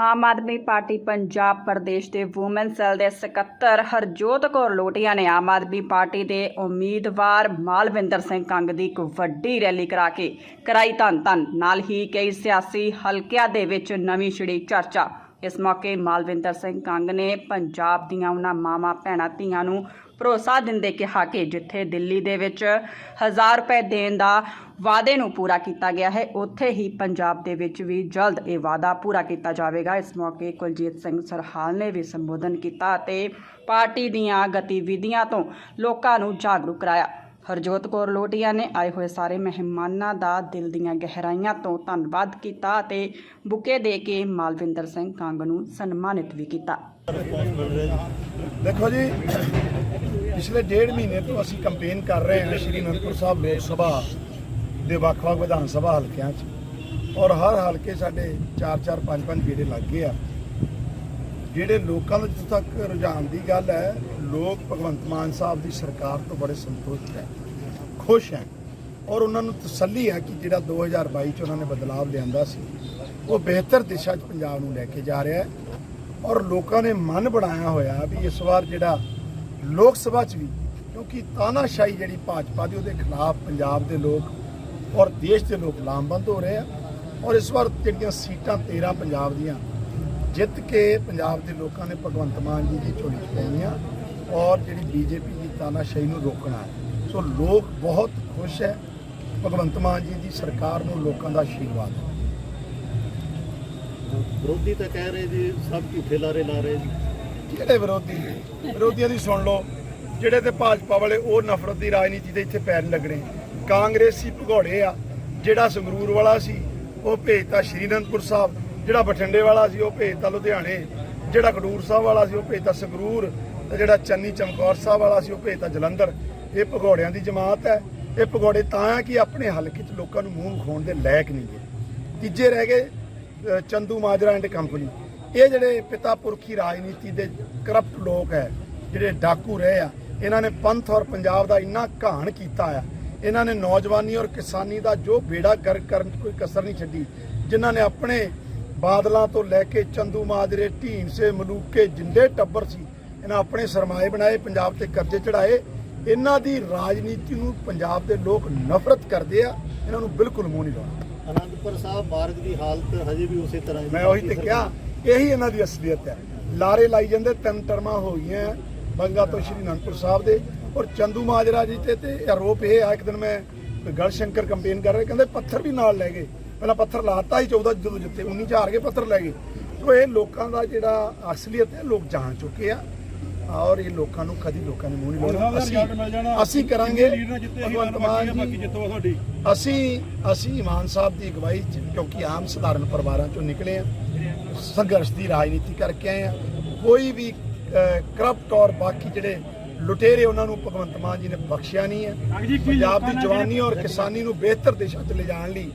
ਆਮ Aadmi party Punjab Pradesh ਦੇ woman cell ਦੇ ਸਕੱਤਰ ਹਰਜੋਤ ਕੌਰ ਲੋਟੀਆ ਨੇ ਆਮ ਆਦਮੀ ਪਾਰਟੀ ਦੇ ਉਮੀਦਵਾਰ ਮਾਲਵਿੰਦਰ ਸਿੰਘ ਕੰਗ ਦੀ ਇੱਕ ਵੱਡੀ ਰੈਲੀ ਕਰਾ ਕੇ ਕਰਾਈ ਧੰਨ ਧੰਨ ਨਾਲ ਹੀ ਕਈ ਸਿਆਸੀ ਹਲਕਿਆਂ ਦੇ ਵਿੱਚ ਨਵੀਂ ਛਿੜੀ ਚਰਚਾ। ਇਸ ਮੌਕੇ ਮਾਲਵਿੰਦਰ ਸਿੰਘ ਕੰਗ ਨੇ ਪੰਜਾਬ ਦੀਆਂ ਉਹਨਾਂ ਮਾਵਾਂ, ਭੈਣਾਂ, ਧੀਆਂ ਨੂੰ ਭਰੋਸਾ ਦਿੰਦੇ ਕਿਹਾ ਕਿ ਜਿੱਥੇ ਦਿੱਲੀ ਦੇ ਵਿੱਚ 1000 ਰੁਪਏ ਦੇਣ ਦਾ ਵਾਅਦੇ ਨੂੰ ਪੂਰਾ ਕੀਤਾ ਗਿਆ ਹੈ, ਉੱਥੇ ਹੀ ਪੰਜਾਬ ਦੇ ਵਿੱਚ ਵੀ ਜਲਦ ਇਹ ਵਾਅਦਾ ਪੂਰਾ ਕੀਤਾ ਜਾਵੇਗਾ। ਇਸ ਮੌਕੇ ਕੁਲਜੀਤ ਸਿੰਘ ਸਰਹਾਲ ਨੇ ਵੀ ਸੰਬੋਧਨ ਕੀਤਾ ਅਤੇ ਪਾਰਟੀ ਦੀਆਂ ਗਤੀਵਿਧੀਆਂ ਤੋਂ ਲੋਕਾਂ ਨੂੰ ਜਾਗਰੂਕ ਕਰਾਇਆ। ਹਰਜੋਤ ਕੌਰ ਲੋਟੀਆ ਨੇ ਆਏ ਹੋਏ ਸਾਰੇ ਮਹਿਮਾਨਾਂ ਦਾ ਦਿਲ ਦੀਆਂ ਗਹਿਰਾਈਆਂ ਤੋਂ ਧੰਨਵਾਦ ਕੀਤਾ ਅਤੇ ਬੁਕੇ ਦੇ ਕੇ ਮਾਲਵਿੰਦਰ ਸਿੰਘ ਕੰਗ ਨੂੰ ਸਨਮਾਨਿਤ ਵੀ ਕੀਤਾ। ਦੇਖੋ ਜੀ, ਪਿਛਲੇ ਡੇਢ ਮਹੀਨੇ ਤੋਂ ਅਸੀਂ ਕੰਪੇਨ ਕਰ ਰਹੇ ਹਾਂ ਸ਼੍ਰੀ ਅਨੰਦਪੁਰ ਸਾਹਿਬ ਲੋਕ ਸਭਾ ਦੇ ਵੱਖ-ਵੱਖ ਵਿਧਾਨ ਸਭਾ ਹਲਕਿਆਂ 'ਚ ਔਰ ਹਰ ਹਲਕੇ ਸਾਡੇ 4-4 5-5 ਗੇੜੇ ਲੱਗ ਆ। ਜਿਹੜੇ ਲੋਕਾਂ ਦਾ ਜਿੱਥੇ ਤੱਕ ਰੁਝਾਨ ਦੀ ਗੱਲ ਹੈ, ਲੋਕ ਭਗਵੰਤ ਮਾਨ ਸਾਹਿਬ ਦੀ ਸਰਕਾਰ ਤੋਂ ਬੜੇ ਸੰਤੁਸ਼ਟ ਹੈ। ਖੁਸ਼ ਹੈ ਔਰ ਉਹਨਾਂ ਨੂੰ ਤਸੱਲੀ ਹੈ ਕਿ ਜਿਹੜਾ 2022 ਚ ਉਹਨਾਂ ਨੇ ਬਦਲਾਅ ਲਿਆਂਦਾ ਸੀ, ਉਹ ਬਿਹਤਰ ਦਿਸ਼ਾ 'ਚ ਪੰਜਾਬ ਨੂੰ ਲੈ ਕੇ ਜਾ ਰਿਹਾ ਹੈ ਔਰ ਲੋਕਾਂ ਨੇ ਮਨ ਬਣਾਇਆ ਹੋਇਆ ਵੀ ਇਸ ਵਾਰ ਜਿਹੜਾ ਲੋਕ ਸਭਾ 'ਚ ਵੀ, ਕਿਉਂਕਿ ਤਾਨਾਸ਼ਾਹੀ ਜਿਹੜੀ ਭਾਜਪਾ ਦੀ, ਉਹਦੇ ਖਿਲਾਫ ਪੰਜਾਬ ਦੇ ਲੋਕ ਔਰ ਦੇਸ਼ ਦੇ ਲੋਕ ਲਾਮਬੰਦ ਹੋ ਰਹੇ ਆ ਔਰ ਇਸ ਵਾਰ ਜਿਹੜੀਆਂ ਸੀਟਾਂ 13 ਪੰਜਾਬ ਦੀਆਂ ਜਿੱਤ ਕੇ ਪੰਜਾਬ ਦੇ ਲੋਕਾਂ ਨੇ ਭਗਵੰਤ ਮਾਨ ਜੀ ਦੀ ਝੋਲੀ 'ਚ ਪਾਈਆਂ ਔਰ ਜਿਹੜੀ ਬੀਜੇਪੀ ਦੀ ਤਾਨਾਸ਼ਾਹੀ ਨੂੰ ਰੋਕਣਾ ਹੈ। ਸੋ ਲੋਕ ਬਹੁਤ ਖੁਸ਼ ਹੈ। ਭਗਵੰਤ ਮਾਨ ਜੀ ਦੀ ਸਰਕਾਰ ਨੂੰ ਲੋਕਾਂ ਦਾ ਆਸ਼ੀਰਵਾਦ ਹੈ। ਵਿਰੋਧੀ ਤਾਂ ਕਹਿ ਰਹੇ ਜੀ ਸਭ ਝੂਠੇ ਲਾਰੇ ਲਾ ਰਹੇ ਜੀ। ਜਿਹੜੇ ਵਿਰੋਧੀ ਵਿਰੋਧੀਆਂ ਦੀ ਸੁਣ ਲਓ। ਜਿਹੜੇ ਤੇ ਭਾਜਪਾ ਵਾਲੇ ਉਹ ਨਫ਼ਰਤ ਦੀ ਰਾਜਨੀਤੀ ਦੇ ਇੱਥੇ ਪੈਰ ਲੱਗਣੇ। ਕਾਂਗਰਸੀ ਭਗੌੜੇ ਆ ਜਿਹੜਾ ਸੰਗਰੂਰ ਵਾਲਾ ਸੀ ਉਹ ਭੇਜਤਾ ਸ਼੍ਰੀ ਅਨੰਦਪੁਰ ਸਾਹਿਬ। ਜਿਹੜਾ ਬਠਿੰਡੇ ਵਾਲਾ ਸੀ ਉਹ ਭੇਜਤਾ ਲੁਧਿਆਣੇ। ਜਿਹੜਾ ਖਡੂਰ ਸਾਹਿਬ ਵਾਲਾ ਸੀ ਉਹ ਭੇਜਤਾ ਸੰਗਰੂਰ। ਤੇ ਜਿਹੜਾ ਚੰਨੀ ਚਮਕੌਰ ਸਾਹਿਬ ਵਾਲਾ ਸੀ ਉਹ ਭੇਜਤਾ ਜਲੰਧਰ। ਇਹ ਭਗੌੜਿਆਂ ਦੀ ਜਮਾਤ ਹੈ। ਇਹ ਭਗੌੜੇ ਤਾਂ ਆ ਕਿ ਆਪਣੇ ਹਲਕੇ 'ਚ ਲੋਕਾਂ ਨੂੰ ਮੂੰਹ ਵਿਖਾਉਣ ਦੇ ਲਾਇਕ ਨਹੀਂ ਗੇ ਤੀਜੇ ਰਹਿ ਗਏ ਅ, ਚੰਦੂ ਮਾਜਰਾ ਐਂਡ ਕੰਪਨੀ। ਇਹ ਜਿਹੜੇ ਪਿਤਾ ਪੁਰਖੀ ਰਾਜਨੀਤੀ ਦੇ ਕਰਪਟ ਲੋਕ ਹੈ ਜਿਹੜੇ ਡਾਕੂ ਰਹੇ ਆ ਇਹਨਾਂ ਨੇ ਪੰਥ ਔਰ ਪੰਜਾਬ ਦਾ ਇੰਨਾ ਘਾਣ ਕੀਤਾ ਆ। ਇਹਨਾਂ ਨੇ ਨੌਜਵਾਨੀ ਔਰ ਕਿਸਾਨੀ ਦਾ ਜੋ ਬੇੜਾ ਗਰਕ ਕਰਨ 'ਚ ਕੋਈ ਕਸਰ ਨਹੀਂ ਛੱਡੀ। ਜਿਨ੍ਹਾਂ ਨੇ ਆਪਣੇ ਬਾਦਲਾਂ ਤੋਂ ਲੈ ਕੇ ਚੰਦੂ ਮਾਜਰੇ ਢੀਂਸੇ ਮਲੂਕੇ ਜਿੰਦੇ ਟੱਬਰ ਸੀ ਇਹਨਾਂ ਆਪਣੇ ਸਰਮਾਏ ਬਣਾਏ ਪੰਜਾਬ ਤੇ ਕਰਜ਼ੇ ਚੜਾਏ ਇਹਨਾਂ ਦੀ ਰਾਜਨੀਤੀ ਨੂੰ ਪੰਜਾਬ ਦੇ ਲੋਕ ਨਫ਼ਰਤ ਕਰਦੇ ਆ ਇਹਨਾਂ ਨੂੰ ਬਿਲਕੁਲ ਮੂੰਹ ਨਹੀਂ ਲਾਉਣਾ। ਅਨੰਦਪੁਰ ਸਾਹਿਬ ਮਾਰਗ ਦੀ ਹਾਲਤ ਹਜੇ ਵੀ ਉਸੇ ਤਰ੍ਹਾਂ ਹੀ ਮੈਂ ਉਹੀ ਤੇ ਕਿਹਾ ਇਹੀ ਇਹਨਾਂ ਦੀ ਅਸਲੀਅਤ ਹੈ। ਲਾਰੇ ਲਾਈ ਜਾਂਦੇ ਤਿੰਨ ਟਰਮਾਂ ਹੋ ਗਈਆਂ ਬੰਗਾ ਤੋਂ ਸ਼੍ਰੀ ਅਨੰਦਪੁਰ ਸਾਹਿਬ ਦੇ ਔਰ ਚੰਦੂ ਮਾਜਰਾ ਜੀ ਤੇ ਤੇ ਆਰੋਪ ਇਹ ਆ ਇੱਕ ਦਿਨ ਮੈਂ ਗੜ ਸ਼ੰਕਰ ਕੰਪੇਨ ਕਰ ਰਹੇ ਕਹਿੰਦੇ ਪੱਥਰ ਵੀ ਨਾਲ ਲੈ ਗਏ। ਪਹਿਲਾਂ ਪੱਥਰ ਲਾਤਾ ਹੀ 14 ਜਦੋਂ ਜਿੱਤੇ 19 ਚ ਹਾਰ ਗਏ ਪੱਥਰ ਲੈ ਗਏ। ਸੋ ਇਹ ਲੋਕਾਂ ਦਾ ਜਿਹੜਾ ਅਸਲੀਅਤ ਹੈ ਲੋਕ ਜਾਣ ਚੁੱਕੇ ਆ। ਔਰ ਇਹ ਲੋਕਾਂ ਨੂੰ ਕਦੀ ਲੋਕਾਂ ਨੇ ਮੂੰਹ ਨਹੀਂ ਲਾਉਣਾ। ਅਸੀਂ ਅਸੀਂ ਕਰਾਂਗੇ ਭਗਵੰਤ ਮਾਨ ਜੀ ਅਸੀਂ ਅਸੀਂ ਮਾਨ ਸਾਹਿਬ ਦੀ ਅਗਵਾਈ ਚ ਕਿਉਂਕਿ ਆਮ ਸਧਾਰਨ ਪਰਿਵਾਰਾਂ ਚੋਂ ਨਿਕਲੇ ਆ। ਸੰਘਰਸ਼ ਦੀ ਰਾਜਨੀਤੀ ਕਰਕੇ ਆਏ ਆ। ਕੋਈ ਵੀ ਕਰਪਟ ਔਰ ਬਾਕੀ ਜਿਹੜੇ ਲੁਟੇਰੇ ਉਹਨਾਂ ਨੂੰ ਭਗਵੰਤ ਮਾਨ ਜੀ ਨੇ ਬਖਸ਼ਿਆ ਨਹੀਂ ਹੈ ਪੰਜਾਬ ਦੀ ਜਵਾਨੀ ਔਰ ਕਿਸਾਨੀ ਨੂੰ ਬਿਹਤਰ ਦਿਸ਼ਾ 'ਚ ਲਿਜਾਣ ਲਈ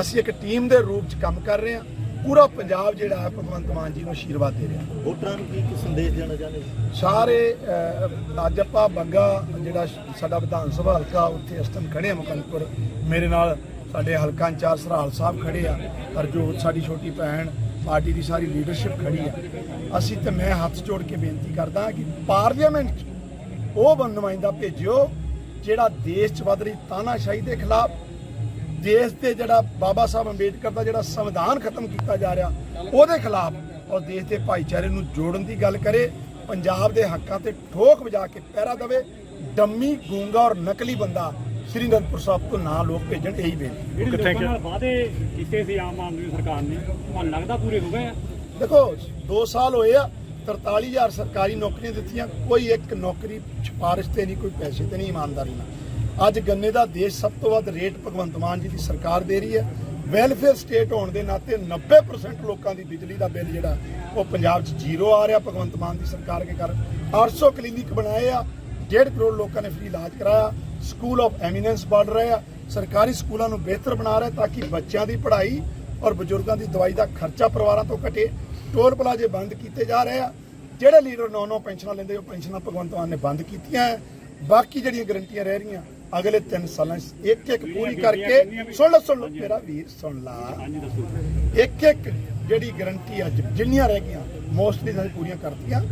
ਅਸੀਂ ਇੱਕ ਟੀਮ ਦੇ ਰੂਪ 'ਚ ਕੰਮ ਕਰ ਰਹੇ ਹਾਂ ਪੂਰਾ ਪੰਜਾਬ ਜਿਹੜਾ ਹੈ ਭਗਵੰਤ ਮਾਨ ਜੀ ਨੂੰ ਆਸ਼ੀਰਵਾਦ ਦੇ ਰਿਹਾ। ਵੋਟਰਾਂ ਨੂੰ ਕੀ ਕੀ ਸੰਦੇਸ਼ ਦੇਣਾ ਚਾਹੁੰਦੇ? ਸਾਰੇ ਅਹ, ਅੱਜ ਆਪਾਂ ਬੰਗਾ ਜਿਹੜਾ ਸਾਡਾ ਵਿਧਾਨ ਸਭਾ ਹਲਕਾ ਉੱਥੇ ਇਸ ਟਾਈਮ ਖੜੇ ਆ ਮੁਕੰਦਪੁਰ। ਮੇਰੇ ਨਾਲ ਸਾਡੇ ਹਲਕਾ ਇੰਚਾਰਜ ਸਰਹਾਲ ਸਾਹਿਬ ਖੜੇ ਆ ਹਰਜੋਤ ਸਾਡੀ ਛੋਟੀ ਭੈਣ ਪਾਰਟੀ ਦੀ ਸਾਰੀ ਲੀਡਰਸ਼ਿਪ ਖੜੀ ਆ। ਅਸੀਂ ਤੇ ਮੈਂ ਹੱਥ ਜੋੜ ਕੇ ਬੇਨਤੀ ਕਰਦਾ ਕਿ ਪਾਰਲੀਮੈਂਟ 'ਚ ਉਹ ਬੰ- ਨੁਮਾਇੰਦਾ ਭੇਜਿਓ ਜਿਹੜਾ ਦੇਸ਼ 'ਚ ਵੱਧ ਰਹੀ ਤਾਨਾਸ਼ਾਹੀ ਦੇ ਖਿਲਾਫ ਦੇਸ਼ ਦੇ ਜਿਹੜਾ ਬਾਬਾ ਸਾਹਿਬ ਅੰਬੇਡਕਰ ਦਾ ਜਿਹੜਾ ਸੰਵਿਧਾਨ ਖਤਮ ਕੀਤਾ ਜਾ ਰਿਹਾ ਉਹਦੇ ਖਿਲਾਫ ਔਰ ਦੇਸ਼ ਦੇ ਭਾਈਚਾਰੇ ਨੂੰ ਜੋੜਨ ਦੀ ਗੱਲ ਕਰੇ ਪੰਜਾਬ ਦੇ ਹੱਕਾਂ ਤੇ ਠੋਕ ਵਜਾ ਕੇ ਪਹਿਰਾ ਦੇਵੇ ਡੰਮੀ ਗੂੰਗਾ ਔਰ ਨਕਲੀ ਬੰਦਾ ਸ੍ਰੀ ਅਨੰਦਪੁਰ ਸਾਹਿਬ ਤੋਂ ਨਾ ਲੋਕ ਭੇਜਣ ਇਹੀ ਬੇਨਤੀ। ਜਿਹੜੇ ਲੋਕਾਂ ਨਾਲ ਵਾਅਦੇ ਕੀਤੇ ਸੀ ਆਮ ਆਦਮੀ ਸਰਕਾਰ ਨੇ। ਤੁਹਾਨੂੰ ਲੱਗਦਾ ਪੂਰੇ ਹੋ ਗਏ ਆ। ਦੇਖੋ 2 ਸਾਲ ਹੋਏ ਆ 43000 ਸਰਕਾਰੀ ਨੌਕਰੀਆਂ ਦਿੱਤੀਆਂ ਕੋਈ ਇੱਕ ਨੌਕਰੀ ਸਿਫਾਰਿਸ਼ ਤੇ ਨਹੀਂ ਕੋਈ ਪੈਸੇ ਤੇ ਨਹੀਂ ਇਮਾਨਦਾਰੀ ਨਾਲ। ਅੱਜ ਗੰਨੇ ਦਾ ਦੇਸ਼ ਸਭ ਤੋਂ ਵੱਧ ਰੇਟ ਭਗਵੰਤ ਮਾਨ ਜੀ ਦੀ ਸਰਕਾਰ ਦੇ ਰਹੀ ਹੈ। ਵੈਲਫੇਅਰ ਸਟੇਟ ਹੋਣ ਦੇ ਨਾਤੇ 90% ਲੋਕਾਂ ਦੀ ਬਿਜਲੀ ਦਾ ਬਿੱਲ ਜਿਹੜਾ, ਉਹ ਪੰਜਾਬ 'ਚ ਜ਼ੀਰੋ ਆ ਰਿਹਾ ਭਗਵੰਤ ਮਾਨ ਦੀ ਸਰਕਾਰ ਕੇ ਕਾਰਨ 800 ਕਲੀਨਿਕ ਬਣਾਏ ਆ 1.5 ਕਰੋੜ ਲੋਕਾਂ ਨੇ ਫ੍ਰੀ ਇਲਾਜ ਕਰਾਇਆ ਸਕੂਲ ਆਫ ਐਮੀਨੈਂਸ ਬਣ ਰਹੇ ਆ, ਸਰਕਾਰੀ ਸਕੂਲਾਂ ਨੂੰ ਬਿਹਤਰ ਬਣਾ ਰਹੇ ਤਾਂ ਕਿ ਬੱਚਿਆਂ ਦੀ ਪੜ੍ਹਾਈ ਔਰ ਬਜ਼ੁਰਗਾਂ ਦੀ ਦਵਾਈ ਦਾ ਖਰਚਾ ਪਰਿਵਾਰਾਂ ਤੋਂ ਘਟੇ। ਟੋਲ ਪਲਾਜੇ ਬੰਦ ਕੀਤੇ ਜਾ ਰਹੇ ਆ। ਜਿਹੜੇ ਲੀਡਰ ਨੌ ਨੌ ਪੈਨਸ਼ਨਾਂ ਲੈਂਦੇ, ਉਹ ਪੈਨਸ਼ਨਾਂ ਭਗਵੰਤ ਮਾਨ ਨੇ ਬੰਦ ਕੀਤੀਆਂ ਹੈ। ਬਾਕੀ ਜਿਹੜੀਆਂ ਗਰੰਟੀਆਂ ਰਹਿ ਰਹੀਆਂ ਅਗਲੇ 3 ਸਾਲਾਂ 'ਚ ਇੱਕ ਇੱਕ ਪੂਰੀ ਕਰਕੇ ਸੁਣ ਲਓ ਸੁਣ ਲਓ ਮੇਰਾ ਵੀਰ ਸੁਣ ਲਾ। ਇੱਕ ਇੱਕ ਜਿਹੜੀ ਗਰੰਟੀ ਅੱਜ ਜਿੰਨੀਆਂ ਰਹਿ ਗਈਆਂ ਮੋਸਟਲੀ ਅਸੀਂ ਪੂਰੀਆਂ ਕਰਤੀਆਂ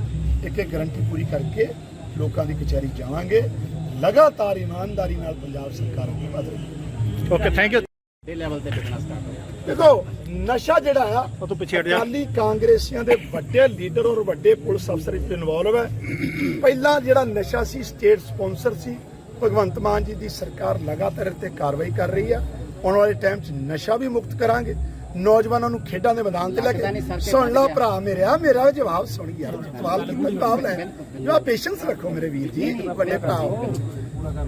ਇੱਕ ਇੱਕ ਗਰੰਟੀ ਪੂਰੀ ਕਰਕੇ ਲੋਕਾਂ ਦੀ ਕਚਹਿਰੀ ਜਾਵਾਂਗੇ। ਲਗਾਤਾਰ ਇਮਾਨਦਾਰੀ ਨਾਲ ਪੰਜਾਬ ਸਰਕਾਰ ਰਹੀ ਹੈ। ਓਕੇ ਥੈਂਕ ਯੂ ਇਹ ਲੈਵਲ ਤੇ ਵਿਕਣਾ ਸਟਾਰਟ ਹੋਇਆ। ਦੇਖੋ ਨਸ਼ਾ ਜਿਹੜਾ ਆ ਉਹ ਤੋਂ ਪਿੱਛੇ ਹਟ ਜਾ। ਅਕਾਲੀ ਕਾਂਗਰਸੀਆਂ ਦੇ ਵੱਡੇ ਲੀਡਰ ਔਰ ਵੱਡੇ ਪੁਲਿਸ ਅਫਸਰ ਇਸ ਇਨਵੋਲਵ ਹੈ। ਪਹਿਲਾਂ ਜਿਹੜਾ ਨਸ਼ਾ ਸੀ ਸਟੇਟ ਸਪਾਂਸਰ ਸੀ ਭਗਵੰਤ ਮਾਨ ਜੀ ਦੀ ਸਰਕਾਰ ਲਗਾਤਾਰ ਤੇ ਕਾਰਵਾਈ ਕਰ ਰਹੀ ਆ। ਆਉਣ ਵਾਲੇ ਟਾਈਮ 'ਚ ਨਸ਼ਾ ਵੀ ਮੁਕਤ ਕਰਾਂਗੇ। ਨੌਜਵਾਨਾਂ ਨੂੰ ਖੇਡਾਂ ਦੇ ਮੈਦਾਨ ਤੇ ਲੈ ਕੇ ਸੁਣ ਲਓ ਭਰਾ ਮੇਰਾ ਮੇਰਾ ਜਵਾਬ ਸੁਣ ਯਾਰ ਸਵਾਲ ਕੀਤਾ ਜਵਾਬ ਲੈ। ਜਵਾ ਪੇਸ਼ੈਂਸ ਰੱਖੋ ਮੇਰੇ ਵੀਰ ਜੀ ਵੱਡੇ ਭਰਾਓ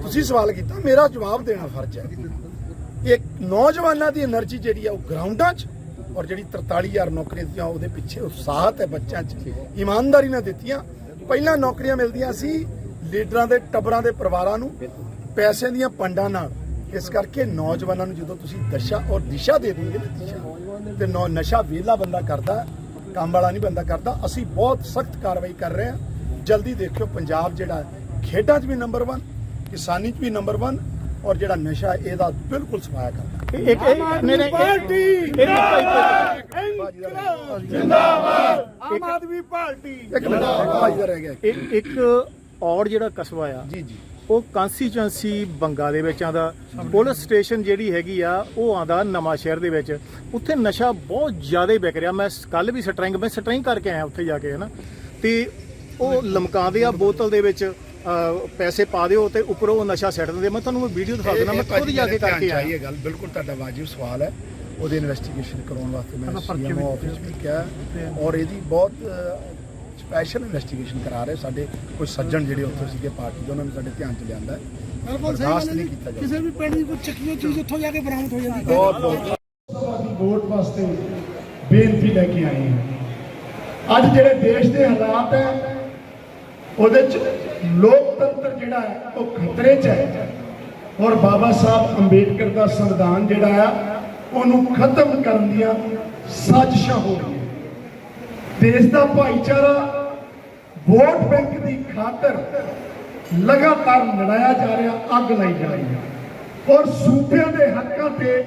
ਤੁਸੀਂ ਸਵਾਲ ਕੀਤਾ ਮੇਰਾ ਜਵਾਬ ਦੇਣਾ ਫਰਜ਼ ਹੈ। ਇੱਕ ਨੌਜਵਾਨਾਂ ਦੀ એનર્ਜੀ ਜਿਹੜੀ ਆ ਉਹ ਗਰਾਊਂਡਾਂ 'ਚ ਔਰ ਜਿਹੜੀ 43000 ਨੌਕਰੀਆਂ ਦਿੱਤੀਆਂ ਉਹਦੇ ਪਿੱਛੇ ਉਤਸ਼ਾਹਤ ਹੈ ਬੱਚਿਆਂ 'ਚ। ਇਮਾਨਦਾਰੀ ਨਾਲ ਦਿੱਤੀਆਂ। ਪਹਿਲਾਂ ਨੌਕਰੀਆਂ ਮਿਲਦੀਆਂ ਸੀ ਲੀਡਰਾਂ ਦੇ ਟੱਬਰਾਂ ਦੇ ਪਰਿਵਾਰਾਂ ਨੂੰ ਪੈਸੇ ਦੀਆਂ ਪੰਡਾਂ ਨਾਲ। ਇਸ ਕਰਕੇ ਨੌਜਵਾਨਾਂ ਨੂੰ ਜਦੋਂ ਤੁਸੀਂ ਦਸ਼ਾ ਔਰ ਦਿਸ਼ਾ ਦੇ ਦੋਗੇ ਨਾ ਦਿਸ਼ਾ ਤੇ ਨੌ ਨਸ਼ਾ ਵਿਹਲਾ ਬੰਦਾ ਕਰਦਾ ਕੰਮ ਵਾਲਾ ਨਹੀਂ ਬੰਦਾ ਕਰਦਾ ਅਸੀਂ ਬਹੁਤ ਸਖਤ ਕਾਰਵਾਈ ਕਰ ਰਹੇ ਹਾਂ। ਜਲਦੀ ਦੇਖਿਓ ਪੰਜਾਬ ਜਿਹੜਾ ਖੇਡਾਂ 'ਚ ਵੀ ਨੰਬਰ 1 ਕਿਸਾਨੀ 'ਚ ਵੀ ਨੰਬਰ 1 ਔਰ ਜਿਹੜਾ ਨਸ਼ਾ ਇਹਦਾ ਬਿਲਕੁਲ ਸਫਾਇਆ ਕਰਦਾ ਇੱਕ ਨਹੀਂ ਪਾਰਟੀ! ਆਮ ਆਦਮੀ ਪਾਰਟੀ! ਇੱਕ ਮਿੰਟ ਭਾਈ ਦਾ ਰਹਿ ਗਿਆ। ਇੱਕ ਔਰ ਜਿਹੜਾ ਕਸਬਾ ਆ ਜੀ ਜੀ। ਉਹ ਕੰਸਟੀਚੁਐਂਸੀ ਬੰਗਾ ਦੇ ਵਿੱਚ ਆਂਦਾ ਪੁਲਿਸ ਸਟੇਸ਼ਨ ਜਿਹੜੀ ਹੈਗੀ ਆ ਉਹ ਆਂਦਾ ਨਵਾਂ ਸ਼ਹਿਰ ਦੇ ਵਿੱਚ। ਉੱਥੇ ਨਸ਼ਾ ਬਹੁਤ ਜ਼ਿਆਦਾ ਵਿਕ ਰਿਹਾ। ਮੈਂ ਕੱਲ ਵੀ ਸਟਰਿੰਗ ਮੈਂ ਸਟਰਿੰਗ ਕਰਕੇ ਆਇਆ ਉੱਥੇ ਜਾ ਕੇ ਹਨਾ। ਤੇ ਉਹ ਲਮਕਾਉਂਦੇ ਆ ਬੋਤਲ ਦੇ ਵਿੱਚ ਪੈਸੇ ਪਾ ਦਿਓ ਤੇ ਉੱਪਰੋਂ ਉਹ ਨਸ਼ਾ ਸੱਟ ਦਿੰਦੇ। ਮੈਂ ਤੁਹਾਨੂੰ ਵੀਡੀਓ ਦਿਖਾ ਦਿੰਦਾ ਮੈਂ ਖੁਦ ਜਾ ਕੇ ਕਰਕੇ ਆਇਆ। ਇਹ ਗੱਲ। ਬਿਲਕੁਲ ਤੁਹਾਡਾ ਵਾਜਿਬ ਸਵਾਲ ਹੈ। ਉਹਦੇ ਇਨਵੈਸਟੀਗੇਸ਼ਨ ਕਰਾਉਣ ਵਾਸਤੇ ਮੈਂ ਸੀਐਮਓ ਆਫਿਸ ਵੀ ਕਿਹਾ। ਔਰ ਇਹਦੀ ਬਹੁਤ ਸਪੈਸ਼ਲ ਇਨਵੈਸਟੀਗੇਸ਼ਨ ਕਰਾ ਰਹੇ ਸਾਡੇ ਕੁਝ ਸੱਜਣ ਜਿਹੜੇ ਉੱਥੇ ਸੀਗੇ ਪਾਰਟੀ ਦੇ ਉਹਨਾਂ ਨੇ ਸਾਡੇ ਧਿਆਨ ਚ ਲਿਆਂਦਾ ਹੈ। ਨਹੀਂ ਕੀਤਾ ਕਿਸੇ ਵੀ ਪਿੰਡ ਦੀ ਕੋਈ ਚੱਕੀਆਂ ਚੀਜ਼ ਉੱਥੋਂ ਜਾ ਕੇ ਬਰਾਮਦ ਹੋ ਜਾਂਦੀ ਬਹੁਤ ਬਹੁਤ। ਦੀ ਵੋਟ ਵਾਸਤੇ ਬੇਨਤੀ ਲੈ ਕੇ ਆਏ ਹਾਂ। ਅੱਜ ਜਿਹੜੇ ਦੇਸ਼ ਦੇ ਹਾਲਾਤ ਹੈ ਉਹਦੇ ਚ ਲੋਕਤੰਤਰ ਜਿਹੜਾ ਹੈ ਉਹ ਖਤਰੇ 'ਚ ਹੈ। ਔਰ ਬਾਬਾ ਸਾਹਿਬ ਅੰਬੇਡਕਰ ਦਾ ਸੰਵਿਧਾਨ ਜਿਹੜਾ ਆ ਉਹਨੂੰ ਖਤਮ ਕਰਨ ਦੀਆਂ ਸਾਜ਼ਿਸ਼ਾਂ ਹੋ ਰਹੀਆਂ। ਦੇਸ਼ ਦਾ ਭਾਈਚਾਰਾ ਵੋਟ ਬੈਂਕ ਦੀ ਖਾਤਰ ਲਗਾਤਾਰ ਲੜਾਇਆ ਜਾ ਰਿਹਾ, ਅੱਗ ਲਾਈ ਜਾ ਰਹੀ ਹੈ। ਔਰ ਸੂਬਿਆਂ ਦੇ ਹੱਕਾਂ ਤੇ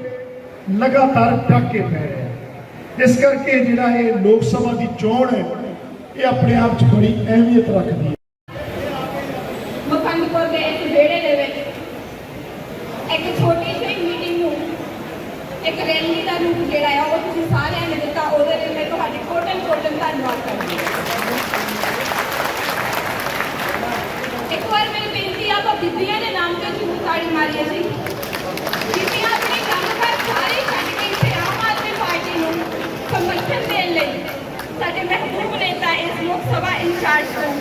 ਲਗਾਤਾਰ ਡਾਕੇ ਪੈ ਰਹੇ ਇਸ ਕਰਕੇ ਜਿਹੜਾ ਇਹ ਲੋਕ ਸਭਾ ਦੀ ਚੋਣ ਹੈ, ਇਹ ਆਪਣੇ ਆਪ 'ਚ ਬੜੀ ਅਹਿਮੀਅਤ ਰੱਖਦੀ ਹੈ ਮੁਖੰਡਪੁਰ ਦੇ ਇੱਕ ਵਿਹੜੇ ਦੇ ਵਿੱਚ ਇੱਕ ਛੋਟੀ ਜਿਹੀ ਮੀਟਿੰਗ ਨੂੰ ਇੱਕ ਰੈਲੀ ਦਾ ਰੂਪ ਜਿਹੜਾ ਆ ਉਹ ਤੁਸੀਂ ਸਾਰਿਆਂ ਨੇ ਦਿੱਤਾ ਉਹਦੇ ਲਈ ਮੈਂ ਤੁਹਾਡੀ ਕੋਟਨ ਕੋਟਨ ਧੰਨਵਾਦ ਕਰਦੀ ਹਾਂ ਇੱਕ ਵਾਰ ਮੇਰੀ ਬੇਨਤੀ ਆ ਆਪਾਂ ਬੀਬੀਆਂ ਦੇ ਨਾਮ ਤੇ ਝੂਠ ਤਾੜੀ ਮਾਰੀ ਅਸੀਂ ਬੀਬੀਆਂ ਆਪਣੇ ਕੰਮ ਕਰ ਸਾਰੇ ਛੱਡ ਕੇ ਇੱਥੇ ਆਮ ਆਦਮੀ ਪਾਰਟੀ ਨੂੰ ਸਮਰਥਨ ਦੇਣ ਲਈ ਸਾਡੇ ਮਹਿਬੂਬ ਨੇਤਾ ਇਸ ਲੋਕ ਸਭਾ ਇੰਚਾਰਜ ਤੋਂ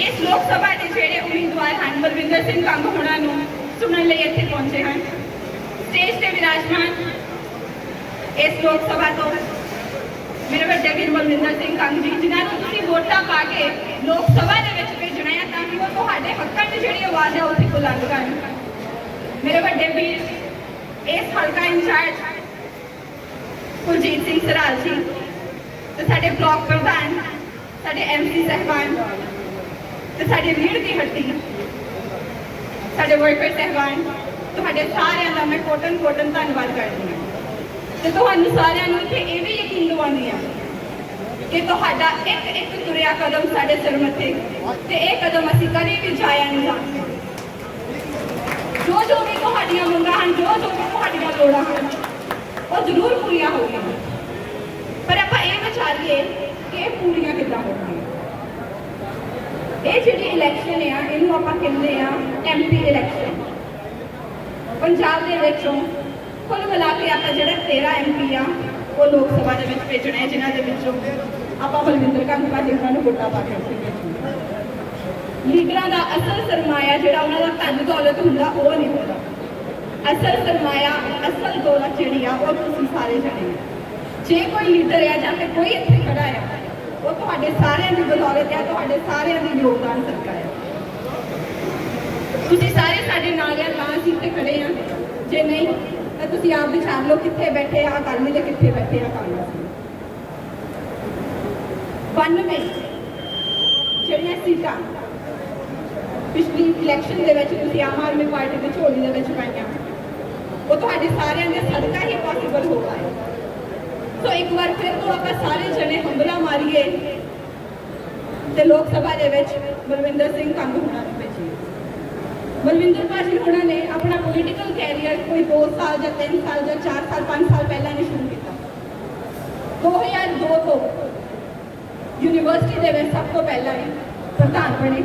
ਇਸ ਲੋਕ ਸਭਾ ਦੇ ਜਿਹੜੇ ਉਮੀਦਵਾਰ ਹਨ ਬਲਵਿੰਦਰ ਸਿੰਘ ਕੰਗ ਹੋਣਾ ਨੂੰ ਸੁਣਨ ਲਈ ਇੱਥੇ ਪਹੁੰਚੇ ਹਨ ਸਟੇਜ ਤੇ ਵਿਰਾਜਮਾਨ ਇਸ ਲੋਕ ਸਭਾ ਤੋਂ। ਮੇਰੇ ਵੱਡੇ ਵੀਰ ਬਲਵਿੰਦਰ ਸਿੰਘ ਕੰਗ ਜੀ ਜਿਨ੍ਹਾਂ ਨੂੰ ਤੁਸੀਂ ਵੋਟਾਂ ਪਾ ਕੇ ਲੋਕ ਸਭਾ ਦੇ ਵਿੱਚ ਭੇਜਣਾ ਹੈ, ਤਾਂ ਕਿ ਉਹ ਤੁਹਾਡੇ ਹੱਕਾਂ ਦੀ ਜਿਹੜੀ ਆਵਾਜ਼ ਹੈ ਉੱਥੇ ਬੁਲੰਦ ਕਰਨ। ਮੇਰੇ ਵੱਡੇ ਵੀਰ, ਇਸ ਹਲਕਾ ਇੰਚਾਰਜ ਕੁਲਜੀਤ ਸਿੰਘ ਸਰਾਲ ਜੀ ਤੇ ਸਾਡੇ ਬਲਾਕ ਪ੍ਰਧਾਨ, ਸਾਡੇ ਐਮਸੀ ਸਹਿਬਾਨ ਤੇ ਸਾਡੇ ਰੀੜ ਦੀ ਹੱਟੀ ਸਾਡੇ ਵਰਕਰ ਸਹਿਬਾਨ, ਤੁਹਾਡੇ ਸਾਰਿਆਂ ਦਾ ਮੈਂ ਕੋਟਨ ਕੋਟਨ ਧੰਨਵਾਦ ਕਰਦੀ ਹਾਂ। ਤੇ ਤੁਹਾਨੂੰ ਸਾਰਿਆਂ ਨੂੰ ਇੱਥੇ ਇਹ ਵੀ ਯਕੀਨ ਦਿਵਾਉਂਦੀ ਹਾਂ ਕਿ ਤੁਹਾਡਾ ਇੱਕ ਇੱਕ ਤੁਰਿਆ ਕਦਮ ਸਾਡੇ ਸਿਰ ਮੱਥੇ ਤੇ ਇਹ ਕਦਮ ਅਸੀਂ ਕਦੇ ਵੀ ਜਾਇਆ ਨਹੀਂ ਜਾਣਗੇ ਜੋ ਜੋ ਵੀ ਤੁਹਾਡੀਆਂ ਮੰਗਾਂ ਹਨ, ਜੋ ਜੋ ਵੀ ਤੁਹਾਡੀਆਂ ਲੋੜਾਂ ਹਨ, ਉਹ ਜ਼ਰੂਰ ਪੂਰੀਆਂ ਹੋਣਗੀਆਂ ਪਰ ਆਪਾਂ ਇਹ ਵਿਚਾਰੀਏ ਕਿ ਇਹ ਪੂਰੀਆਂ ਕਿੱਦਾਂ ਹੋਣਗੀਆਂ ਇਹ ਜਿਹੜੀ ਇਲੈਕਸ਼ਨ ਆ, ਇਹਨੂੰ ਆਪਾਂ ਕਹਿੰਦੇ ਆ ਐਮਪੀ ਇਲੈਕਸ਼ਨ ਪੰਜਾਬ ਦੇ ਵਿੱਚੋਂ ਕੁੱਲ ਮਿਲਾ ਕੇ ਆਪਾਂ ਜਿਹੜਾ 13 ਐਮਪੀ ਆ, ਉਹ ਲੋਕ ਸਭਾ ਦੇ ਵਿੱਚ ਭੇਜਣੇ ਜਿਨ੍ਹਾਂ ਦੇ ਵਿੱਚੋਂ ਆਪਾਂ ਬਲਵਿੰਦਰ ਕੰਗ ਭਾਜੀ ਨੂੰ ਵੋਟਾਂ ਪਾ ਕੇ ਉੱਥੇ ਭੇਜਣਾ। ਲੀਡਰਾਂ ਦਾ ਅਸਲ ਸਰਮਾਇਆ ਜਿਹੜਾ ਉਹਨਾਂ ਦਾ ਧਨ ਦੌਲਤ ਹੁੰਦਾ, ਉਹ ਨਹੀਂ ਹੁੰਦਾ। ਅਸਲ ਸਰਮਾਇਆ, ਅਸਲ ਦੌਲਤ ਜਿਹੜੀ ਆ, ਉਹ ਤੁਸੀਂ ਸਾਰੇ ਜਾਣੇ ਜੇ ਕੋਈ ਲੀਡਰ ਆ ਜਾਂ ਫਿਰ ਕੋਈ ਇੱਥੇ ਖੜਾ ਆ, ਉਹ ਤੁਹਾਡੇ ਸਾਰਿਆਂ ਦੀ ਬਦੌਲਤ ਆ, ਤੁਹਾਡੇ ਸਾਰਿਆਂ ਦੀ ਯੋਗਦਾਨ ਸਦਕਾ ਆ। ਤੁਸੀਂ ਸਾਰੇ ਸਾਡੇ ਨਾਲ ਆ, ਤਾਂ ਅਸੀਂ ਤੇ ਖੜੇ ਆ। ਜੇ ਨਹੀਂ ਤਾਂ ਤੁਸੀਂ ਆਪ ਵਿਚਾਰ ਲਓ ਕਿੱਥੇ ਬੈਠੇ ਆ ਅਕਾਲੀ ਤੇ ਕਿੱਥੇ ਬੈਠੇ ਆ ਕਾਂਗਰਸ 92 ਜਿਹੜੀਆਂ ਸੀਟਾਂ ਪਿਛਲੀ ਇਲੈਕਸ਼ਨ ਦੇ ਵਿੱਚ ਤੁਸੀਂ ਆਮ ਆਦਮੀ ਪਾਰਟੀ ਦੀ ਝੋਲੀ ਦੇ ਵਿੱਚ ਪਾਈਆਂ, ਉਹ ਤੁਹਾਡੇ ਸਾਰਿਆਂ ਦੇ ਸਦਕਾ ਹੀ ਪੋਸੀਬਲ ਹੋ ਪਾਇਆ ਸੋ ਇੱਕ ਵਾਰ ਫਿਰ ਤੋਂ ਆਪਾਂ ਸਾਰੇ ਜਣੇ ਹੰਬਲਾ ਮਾਰੀਏ ਤੇ ਲੋਕ ਸਭਾ ਦੇ ਵਿੱਚ ਬਲਵਿੰਦਰ ਸਿੰਘ ਕੰਗ ਹੋਣਾ ਬਲਵਿੰਦਰ ਭਾਜੀ ਹੋਣਾ ਨੇ ਆਪਣਾ ਪੋਲੀਟੀਕਲ ਕੈਰੀਅਰ ਕੋਈ 2 ਸਾਲ ਜਾਂ 3 ਸਾਲ ਜਾਂ 4 ਸਾਲ 5 ਸਾਲ ਪਹਿਲਾਂ ਨਹੀਂ ਸ਼ੁਰੂ ਕੀਤਾ। 2002 ਤੋਂ ਯੂਨੀਵਰਸਿਟੀ ਦੇ ਵਿੱਚ ਸਭ ਤੋਂ ਪਹਿਲਾਂ ਹੀ ਪ੍ਰਧਾਨ ਬਣੇ।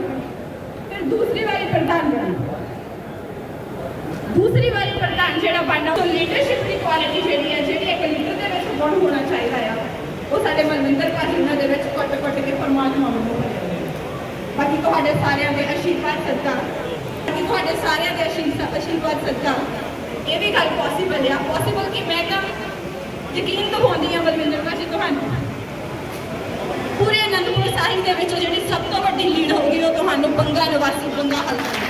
ਫਿਰ ਦੂਸਰੀ ਵਾਰੀ ਪ੍ਰਧਾਨ ਬਣੇ। ਦੂਸਰੀ ਵਾਰੀ ਪ੍ਰਧਾਨ ਜਿਹੜਾ ਬਣਨਾ, ਉਹ ਲੀਡਰਸ਼ਿਪ ਦੀ ਕੁਆਲਿਟੀ ਜਿਹੜੀ ਹੈ, ਜਿਹੜੀ ਇੱਕ ਲੀਡਰ ਦੇ ਵਿੱਚ ਗੁਣ ਹੋਣਾ ਚਾਹੀਦਾ ਆ, ਉਹ ਸਾਡੇ ਮਨਵਿੰਦਰ ਭਾਜੀ ਉਹਨਾਂ ਦੇ ਵਿੱਚ ਕੁੱਟ ਕੁੱਟ ਕੇ ਪਰਮਾਤਮਾ ਵਾਂਗੂ ਬਾਕੀ ਤੁਹਾਡੇ ਸਾਰਿਆਂ ਦੇ ਆਸ਼ੀਰਵਾਦ ਸਦਕਾ ਤੁਹਾਡੇ ਸਾਰਿਆਂ ਦੇ ਆਸ਼ੀਰਵਾਦ ਆਸ਼ੀਰਵਾਦ ਸਦਕਾ। ਇਹ ਵੀ ਗੱਲ ਪੋਸੀਬਲ ਆ। ਪੋਸੀਬਲ ਕਿ ਮੈਂ ਤਾਂ ਯਕੀਨ ਦਿਵਾਉਂਦੀ ਹਾਂ ਬਲਵਿੰਦਰ ਭਾਜੀ ਤੁਹਾਨੂੰ। ਪੂਰੇ ਅਨੰਦਪੁਰ ਸਾਹਿਬ ਦੇ ਵਿੱਚ ਜਿਹੜੀ ਸਭ ਤੋਂ ਵੱਡੀ ਲੀਡ ਹੋਊਗੀ, ਉਹ ਤੁਹਾਨੂੰ ਬੰਗਾ ਨਿਵਾਸੀ, ਬੰਗਾ ਹਲਕਾ।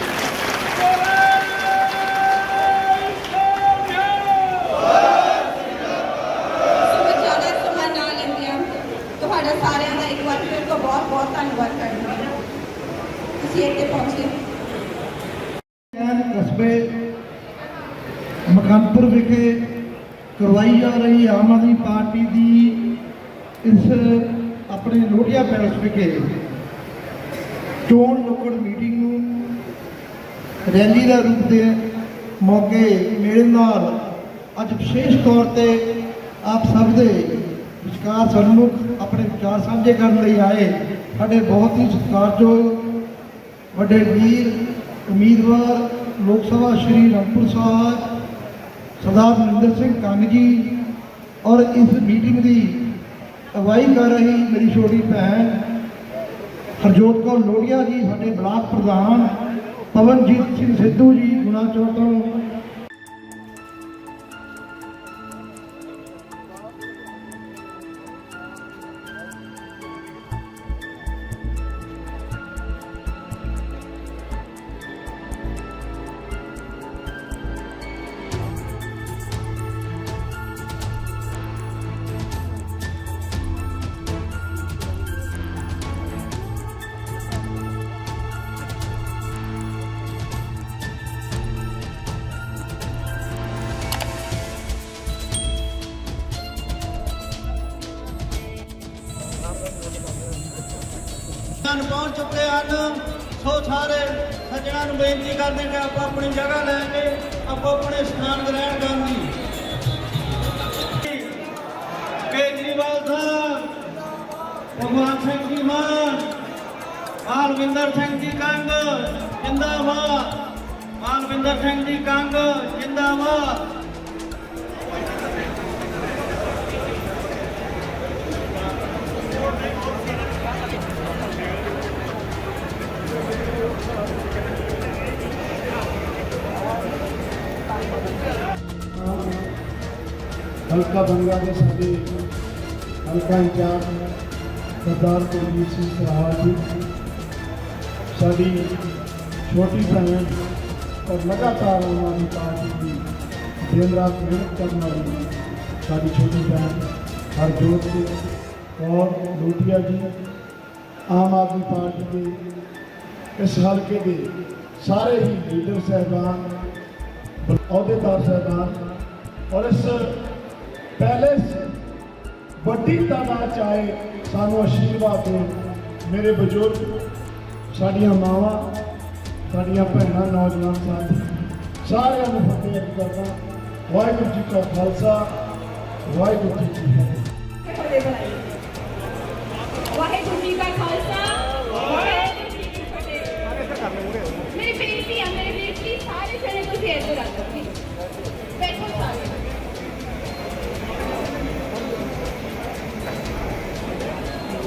ਨਾ ਲੈਂਦੀ ਹਾਂ ਤੁਹਾਡਾ ਸਾਰਿਆਂ ਦਾ ਇੱਕ ਵਾਰ ਫਿਰ ਤੋਂ ਬਹੁਤ ਬਹੁਤ ਧੰਨਵਾਦ ਕਰਦੀ ਹਾਂ। ਤੁਸੀਂ ਇੱਥੇ ਪਹੁੰਚੇ ਸ਼ਹਿਰ ਕਸਬੇ ਮਕਾਨਪੁਰ ਵਿਖੇ ਕਰਵਾਈ ਜਾ ਰਹੀ ਆਮ ਆਦਮੀ ਪਾਰਟੀ ਦੀ ਇਸ ਆਪਣੇ ਲੋਹੀਆ ਪੈਲਸ ਵਿਖੇ ਚੋਣ ਨੁੱਕੜ ਮੀਟਿੰਗ ਨੂੰ ਰੈਲੀ ਦਾ ਰੂਪ ਦੇ ਮੌਕੇ ਮੇਰੇ ਨਾਲ ਅੱਜ ਵਿਸ਼ੇਸ਼ ਤੌਰ ਤੇ ਆਪ ਸਭ ਦੇ ਵਿਚਕਾਰ ਸਨਮੁਖ ਆਪਣੇ ਵਿਚਾਰ ਸਾਂਝੇ ਕਰਨ ਲਈ ਆਏ। ਸਾਡੇ ਬਹੁਤ ਹੀ ਸਤਿਕਾਰਯੋਗ ਵੱਡੇ ਵੀਰ, ਉਮੀਦਵਾਰ, ਲੋਕ ਸਭਾ ਸ਼੍ਰੀ ਰੰਗਪੁਰ ਸਾਹਿਬ ਸਰਦਾਰ ਮਨਿੰਦਰ ਸਿੰਘ ਕੰਗ ਜੀ ਔਰ ਇਸ ਮੀਟਿੰਗ ਦੀ ਅਗਵਾਈ ਕਰ ਰਹੀ ਮੇਰੀ ਛੋਟੀ ਭੈਣ ਹਰਜੋਤ ਕੌਰ ਲੋੜੀਆ ਜੀ, ਸਾਡੇ ਬਲਾਕ ਪ੍ਰਧਾਨ ਪਵਨਜੀਤ ਸਿੰਘ ਸਿੱਧੂ ਜੀ, ਗੁਣਾ ਚੌਕ ਤੋਂ ਸਨ ਪਹੁੰਚ ਚੁੱਕੇ ਹਨ। ਸੋ ਸਾਰੇ ਸੱਜਣਾਂ ਨੂੰ ਬੇਨਤੀ ਕਰਦੇ ਕਿ ਆਪੋ ਆਪਣੀ ਜਗ੍ਹਾ ਲੈ ਕੇ ਆਪੋ ਆਪਣੇ ਸਥਾਨ ਗ੍ਰਹਿਣ ਕਰਨ ਦੀ। ਕੇਜਰੀਵਾਲ ਸਾਹਿਬ ਭਗਵਾਨ ਸਿੰਘ ਜੀ ਮਾਨ ਮਾਲਵਿੰਦਰ ਸਿੰਘ ਜੀ ਕੰਗ, ਜਿੰਦਾਬਾਦ। ਮਾਲਵਿੰਦਰ ਸਿੰਘ ਜੀ ਕੰਗ, ਜਿੰਦਾਬਾਦ। ਹਲਕਾ ਬੰਗਾ ਦੇ ਸਾਡੇ ਹਲਕਾ ਇੰਚਾਰਜ ਸਰਦਾਰ ਕੁਲਜੀਤ ਸਿੰਘ ਸਰਾਜ ਜੀ ਸਾਡੀ ਛੋਟੀ ਭੈਣ ਔਰ ਲਗਾਤਾਰ ਆਮ ਆਦਮੀ ਪਾਰਟੀ ਦੀ ਦਿਨ ਰਾਤ ਮਿਹਨਤ ਕਰਨ ਵਾਲੀ ਸਾਡੀ ਛੋਟੀ ਭੈਣ ਹਰਜੋਤ ਜੀ ਔਰ ਲੋਟੀਆ ਜੀ ਆਮ ਆਦਮੀ ਪਾਰਟੀ ਦੇ ਇਸ ਹਲਕੇ ਦੇ ਸਾਰੇ ਹੀ ਲੀਡਰ ਸਹਿਬਾਨ ਅਹੁਦੇਦਾਰ ਸਹਿਬਾਨ ਔਰ ਇਸ ਪਹਿਲੇ ਵੱਡੀ ਤਾਦਾਦ ਚ ਆਏ ਸਾਨੂੰ ਆਸ਼ੀਰਵਾਦ ਦੇ ਮੇਰੇ ਬਜ਼ੁਰਗ ਸਾਡੀਆਂ ਮਾਵਾਂ ਸਾਡੀਆਂ ਭੈਣਾਂ ਨੌਜਵਾਨ ਸਾਥੀ ਸਾਰਿਆਂ ਨੂੰ ਫਤਿਹ ਅਰਜ਼ ਕਰਦਾ ਵਾਹਿਗੁਰੂ ਜੀ ਕਾ ਖਾਲਸਾ ਵਾਹਿਗੁਰੂ ਜੀ ਕੀ ਫਤਿਹ ਖੜੇ ਬਣਾਈ ਵਾਹਿਗੁਰੂ てどうだった